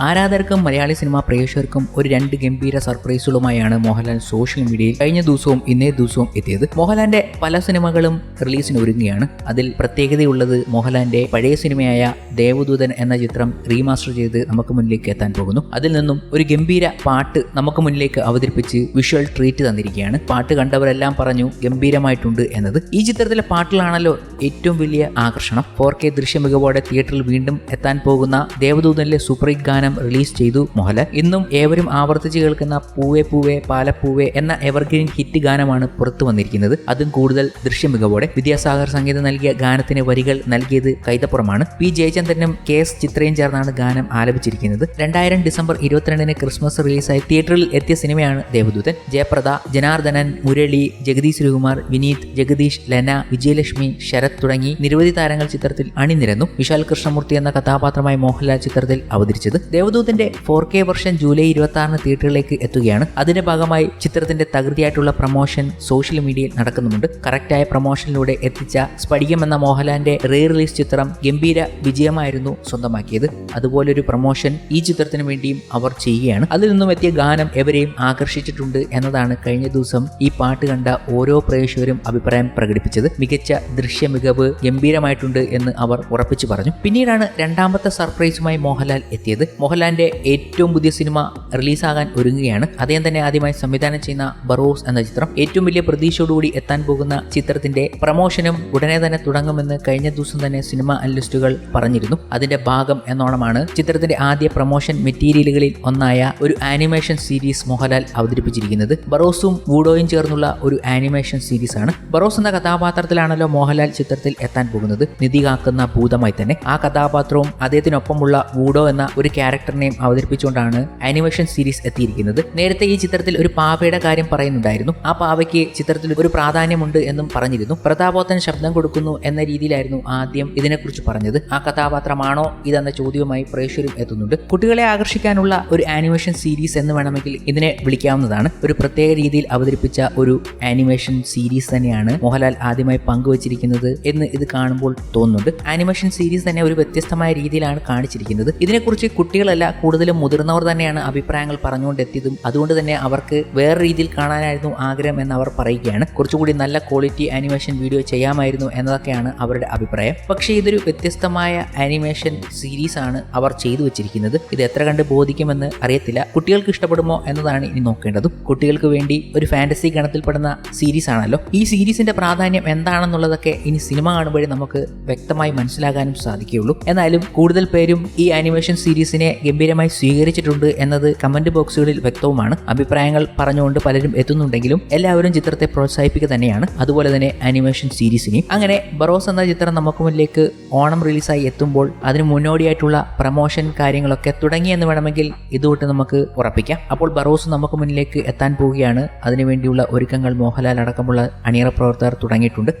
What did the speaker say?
ആരാധകർക്കും Malayali cinema പ്രേക്ഷകർക്കും ഒരു രണ്ട് ഗംഭീര സർപ്രൈസുകളുമായാണ് മോഹൻലാൽ സോഷ്യൽ മീഡിയയിൽ കഴിഞ്ഞ ദിവസവും ഇന്നേ ദിവസവും എത്തിയത്. മോഹൻലാലിന്റെ പല സിനിമകളും റിലീസിന് ഒരുങ്ങുകയാണ്. അതിൽ പ്രത്യേകതയുള്ളത് മോഹൻലാലിന്റെ പഴയ സിനിമയായ ദേവദൂതൻ എന്ന ചിത്രം റീമാസ്റ്റർ ചെയ്ത് നമുക്ക് മുന്നിലേക്ക് എത്താൻ പോകുന്നു. അതിൽ നിന്നും ഒരു ഗംഭീര പാട്ട് നമുക്ക് മുന്നിലേക്ക് അവതരിപ്പിച്ച് വിഷ്വൽ ട്രീറ്റ് തന്നിരിക്കുകയാണ്. പാട്ട് കണ്ടവരെല്ലാം പറഞ്ഞു ഗംഭീരമായിട്ടുണ്ട് എന്നത്. ഈ ചിത്രത്തിലെ പാട്ടിലാണല്ലോ ഏറ്റവും വലിയ ആകർഷണം ഫോർ കെ ദൃശ്യമികവോടെ തിയേറ്ററിൽ വീണ്ടും എത്താൻ പോകുന്ന ദേവദൂതനിലെ സൂപ്പർ ഹിറ്റ് ഗാനം റിലീസ് ചെയ്തു മോഹൻലാൽ. ഇന്നും ഏവരും ആവർത്തിച്ച് കേൾക്കുന്ന പൂവേ പൂവേ പാലപ്പൂവേ എന്ന എവർഗ്രീൻ ഹിറ്റ് ഗാനമാണ് പുറത്തു വന്നിരിക്കുന്നത്. അതും കൂടുതൽ ദൃശ്യമികവോടെ വിദ്യാസാഗർ സംഗീതം നൽകിയ ഗാനത്തിന് വരികൾ നൽകിയത് കൈതപ്പുറമാണ്. പി ജയചന്ദ്രനും കെ എസ് ചിത്രയും ചേർന്നാണ് ഗാനം ആലപിച്ചിരിക്കുന്നത്. രണ്ടായിരം ഡിസംബർ ഇരുപത്തിരണ്ടിന് ക്രിസ്മസ് റിലീസായി തിയേറ്ററിൽ എത്തിയ സിനിമയാണ് ദേവദൂതൻ. ജയപ്രദ ജനാർദ്ദനൻ മുരളി ജഗദീഷ് ശ്രീകുമാർ വിനീത് ജഗദീഷ് ലന വിജയലക്ഷ്മി ശരത് തുടങ്ങി നിരവധി താരങ്ങൾ ചിത്രത്തിൽ അണിനിരന്നു. വിശാൽ കൃഷ്ണമൂർത്തി എന്ന കഥാപാത്രമായി മോഹൻലാൽ ചിത്രത്തിൽ അവതരിച്ചത് ദേവദൂതന്റെ ഫോർ കെ വർഷൻ ജൂലൈ ഇരുപത്തി ആറിന് തിയേറ്ററിലേക്ക് എത്തുകയാണ്. അതിന്റെ ഭാഗമായി ചിത്രത്തിന്റെ തകൃതിയായിട്ടുള്ള പ്രമോഷൻ സോഷ്യൽ മീഡിയയിൽ നടക്കുന്നുണ്ട് കറക്റ്റായ പ്രമോഷനിലൂടെ എത്തിച്ച സ്പടികം എന്ന മോഹൻലാലിന്റെ റീ റിലീസ് ചിത്രം ഗംഭീര വിജയമായിരുന്നു സ്വന്തമാക്കിയത്. അതുപോലൊരു പ്രമോഷൻ ഈ ചിത്രത്തിന് വേണ്ടിയും അവർ ചെയ്യുകയാണ്. അതിൽ നിന്നും എത്തിയ ഗാനം എവരെയും ആകർഷിച്ചിട്ടുണ്ട് എന്നതാണ് കഴിഞ്ഞ ദിവസം ഈ പാട്ട് കണ്ട ഓരോ പ്രേക്ഷകരും അഭിപ്രായം പ്രകടിപ്പിച്ചത്. മികച്ച ദൃശ്യ മികവ് ഗംഭീരമായിട്ടുണ്ട് എന്ന് അവർ ഉറപ്പിച്ചു പറഞ്ഞു. പിന്നീടാണ് രണ്ടാമത്തെ സർപ്രൈസുമായി മോഹൻലാൽ എത്തിയത്. മോഹൻലാലിന്റെ ഏറ്റവും പുതിയ സിനിമ റിലീസാകാൻ ഒരുങ്ങുകയാണ്. അദ്ദേഹം തന്നെ ആദ്യമായി സംവിധാനം ചെയ്യുന്ന ബറോസ് എന്ന ചിത്രം. ഏറ്റവും വലിയ പ്രതീക്ഷയോടുകൂടി എത്താൻ പോകുന്ന ചിത്രത്തിന്റെ പ്രമോഷനും ഉടനെ തന്നെ തുടങ്ങുമെന്ന് കഴിഞ്ഞ ദിവസം തന്നെ സിനിമ അനലിസ്റ്റുകൾ പറഞ്ഞിരുന്നു. അതിന്റെ ഭാഗം എന്നോണമാണ്. ചിത്രത്തിന്റെ ആദ്യ പ്രമോഷൻ മെറ്റീരിയലുകളിൽ ഒന്നായ ഒരു ആനിമേഷൻ സീരീസ് മോഹൻലാൽ അവതരിപ്പിച്ചിരിക്കുന്നത്. ബറോസും വൂഡോയും ചേർന്നുള്ള ഒരു ആനിമേഷൻ സീരീസ് ആണ് ബറോസ് എന്ന കഥാപാത്രത്തിലാണല്ലോ മോഹൻലാൽ ചിത്രത്തിൽ എത്താൻ പോകുന്നത് നിധി കാക്കുന്ന ഭൂതമായി തന്നെ. ആ കഥാപാത്രവും അദ്ദേഹത്തിനൊപ്പമുള്ള വൂഡോ എന്ന ഒരു ക്യാരക്ടറിനെയും അവതരിപ്പിച്ചുകൊണ്ടാണ് ആനിമേഷൻ സീരീസ് എത്തിയിരിക്കുന്നത്. നേരത്തെ ഈ ചിത്രത്തിൽ ഒരു പാവയുടെ കാര്യം പറയുന്നുണ്ടായിരുന്നു. ആ പാവയ്ക്ക് ചിത്രത്തിൽ ഒരു പ്രാധാന്യമുണ്ട് എന്നും പറഞ്ഞിരുന്നു. പ്രതാപോത്തൻ ശബ്ദം കൊടുക്കുന്നു എന്ന രീതിയിലായിരുന്നു ആദ്യം ഇതിനെക്കുറിച്ച് പറഞ്ഞത്. ആ കഥാപാത്രമാണോ ഇതെന്ന ചോദ്യവുമായി പ്രേക്ഷകരും എത്തുന്നുണ്ട്. കുട്ടികളെ ആകർഷിക്കാനുള്ള ഒരു ആനിമേഷൻ സീരീസ് എന്ന് വേണമെങ്കിൽ ഇതിനെ വിളിക്കാവുന്നതാണ്. ഒരു പ്രത്യേക രീതിയിൽ അവതരിപ്പിച്ച ഒരു ആനിമേഷൻ സീരീസ് തന്നെയാണ് മോഹൻലാൽ ആദ്യമായി പങ്കുവച്ചിരിക്കുന്നത്. എന്ന് ഇത് കാണുമ്പോൾ തോന്നുന്നുണ്ട് ആനിമേഷൻ സീരീസ് തന്നെ ഒരു വ്യത്യസ്തമായ രീതിയിലാണ് കാണിച്ചിരിക്കുന്നത്. ഇതിനെക്കുറിച്ച് കുട്ടികളല്ല കൂടുതലും മുതിർന്നവർ തന്നെയാണ് അഭിപ്രായങ്ങൾ പറഞ്ഞുകൊണ്ടെത്തിയതും അതുകൊണ്ട് തന്നെ അവർക്ക് വേറെ രീതിയിൽ കാണാനായിരുന്നു ആഗ്രഹം എന്ന് അവർ പറയുകയാണ്. കുറച്ചുകൂടി നല്ല ക്വാളിറ്റി ആനിമേഷൻ വീഡിയോ ചെയ്യാമായിരുന്നു എന്നതൊക്കെയാണ് അവരുടെ അഭിപ്രായം. പക്ഷേ ഇതൊരു വ്യത്യസ്തമായ ആനിമേഷൻ സീരീസ് ആണ് അവർ ചെയ്തു വെച്ചിരിക്കുന്നത്. ഇത് എത്ര കണ്ട് ബോധിക്കുമെന്ന് അറിയത്തില്ല. കുട്ടികൾക്ക് ഇഷ്ടപ്പെടുമോ എന്നതാണ് ഇനി നോക്കേണ്ടതും. കുട്ടികൾക്ക് വേണ്ടി ഒരു ഫാന്റസി ഗണത്തിൽപ്പെടുന്ന സീരീസ് ആണല്ലോ. ഈ സീരീസിന്റെ പ്രാധാന്യം എന്താണെന്നുള്ളതൊക്കെ ഇനി സിനിമ കാണുമ്പോഴേ നമുക്ക് വ്യക്തമായി മനസ്സിലാകാനും സാധിക്കുകയുള്ളൂ. എന്നാലും കൂടുതൽ പേരും ഈ ആനിമേഷൻ സീരീസിനെ ഗംഭീരമായി സ്വീകരിച്ചിട്ടുണ്ട് എന്നത് കമന്റ് ബോക്സുകളിൽ വ്യക്തവുമാണ്. അഭിപ്രായങ്ങൾ പറഞ്ഞുകൊണ്ട് പലരും എത്തുന്നുണ്ടെങ്കിലും എല്ലാവരും ചിത്രത്തെ പ്രോത്സാഹിപ്പിക്കുക തന്നെയാണ്. അതുപോലെ തന്നെ ആനിമേഷൻ സീരീസിനെയും. അങ്ങനെ ബറോസ് എന്ന ചിത്രം നമുക്ക് മുന്നിലേക്ക് ഓണം റിലീസായി എത്തുമ്പോൾ അതിന് മുന്നോടിയായിട്ടുള്ള പ്രമോഷൻ കാര്യങ്ങളൊക്കെ തുടങ്ങിയെന്ന് വേണമെങ്കിൽ ഇതുകൊണ്ട് നമുക്ക് ഉറപ്പിക്കാം. അപ്പോൾ ബറോസ് നമുക്ക് മുന്നിലേക്ക് എത്താൻ പോവുകയാണ്. അതിനുവേണ്ടിയുള്ള ഒരുക്കങ്ങൾ മോഹൻലാൽ അടക്കമുള്ള അണിയറ പ്രവർത്തകർ തുടങ്ങിയിട്ടുണ്ട്.